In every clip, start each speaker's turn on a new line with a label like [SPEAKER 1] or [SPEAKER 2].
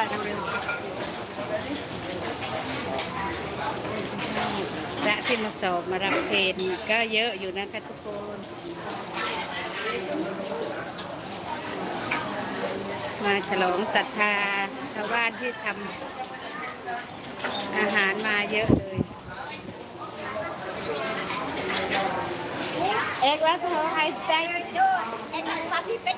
[SPEAKER 1] าทกันเร็วพระที่มาสอบมารับเพนก็เยอะอยู่นะคะทุกคนมาฉลองศรัทธาชาวบ้านที่ทำอาหารมาเยอะเลย เอกแล้วเธอให้ใจ
[SPEAKER 2] Em là spaghetti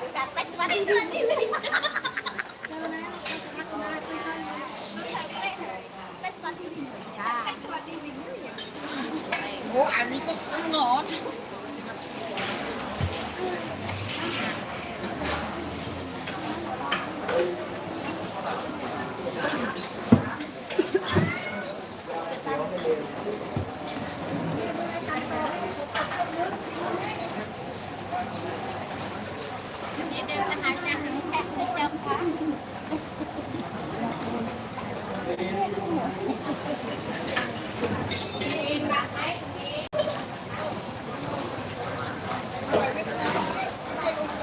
[SPEAKER 2] โอ้อัน
[SPEAKER 1] นี้ก็ทั้งนอน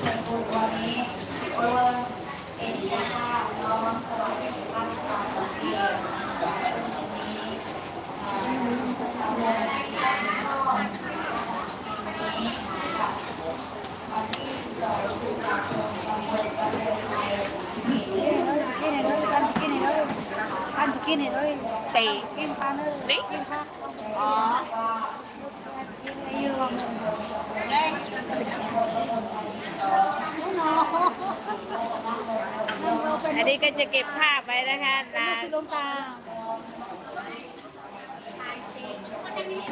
[SPEAKER 1] นตัวเลยเนาะ
[SPEAKER 2] พอดูแทมไม่เรียกพอเลยพอดูแทมชม
[SPEAKER 1] น่าจะพออยู่หรือมั้งเตะ
[SPEAKER 2] กินปลาเนื้อกินผัก
[SPEAKER 1] อ๋อ
[SPEAKER 2] กินอะไรอยู่แดงน้องเราเป็น
[SPEAKER 1] อันนี้ก็จะเก็บภาพไว้นะคะร้าน
[SPEAKER 2] ลงตานี่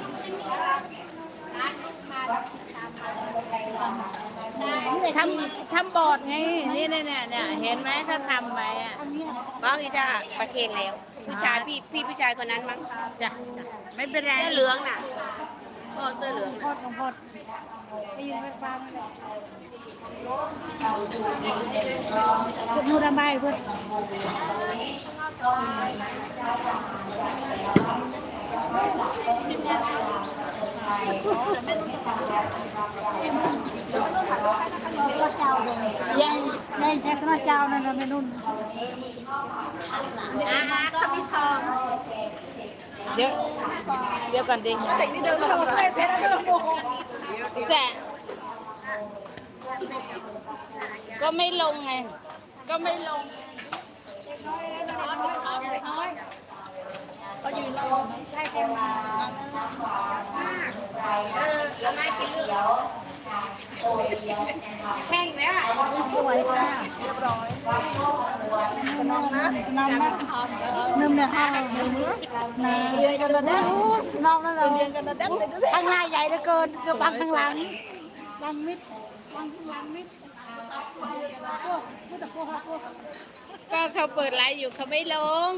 [SPEAKER 2] เลย
[SPEAKER 1] ทำทำบอร์ดไง นี่เนี่ยเนี่ยเนี่ยเห็นไหมเขาทำไว้อะ
[SPEAKER 2] อันนี้
[SPEAKER 3] บ้างอีท่าประเคนแล้ว ผู้ชายพี่พี่ผู้ชายคนนั้นมั้ง
[SPEAKER 1] จ้ะจ้ะไม่เป็นไร
[SPEAKER 3] เสื้อเหลืองน่ะ พ่อเสื้อเหลือง
[SPEAKER 2] พอดของพอดไปยืนไปฟังเลยคุณมูดำใบเพื่อนยังยังแค่สนาเจ้านั่นนะเมนุ่น
[SPEAKER 3] อ่าเขามีทอง
[SPEAKER 1] เดี๋ยวเดี๋ยวก่อนดิ
[SPEAKER 3] เด็กที่เดินมาทำใส่เทนเดินโมโห
[SPEAKER 1] แสะก็ไม่ ลงไงก็ไม่ลง
[SPEAKER 3] เขายืนรอใช่ นเราเรียกันระดับเลยด้วย
[SPEAKER 2] ข้างหน้าใหญ่เหลือเกินเกือบบังข้างหลังบังมิดบังข้างหลังมิดก็แต่ก็
[SPEAKER 1] เขาเปิดไลฟ์อยู่เขาไม่ลง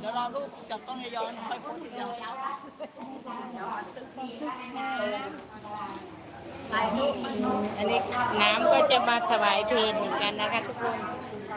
[SPEAKER 3] เดี๋ยวรอลูกจับต้องย้อนค่อยพูดเดียว
[SPEAKER 1] อันนี้น้ำก็จะมาถวายเพลเหมือนกันนะคะทุกคน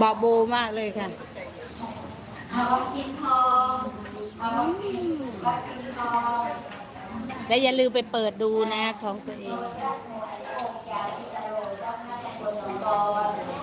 [SPEAKER 1] บอโบมากเลยค่ะและอย่าลืมไปเปิดดูนะของตัวเอง
[SPEAKER 3] เ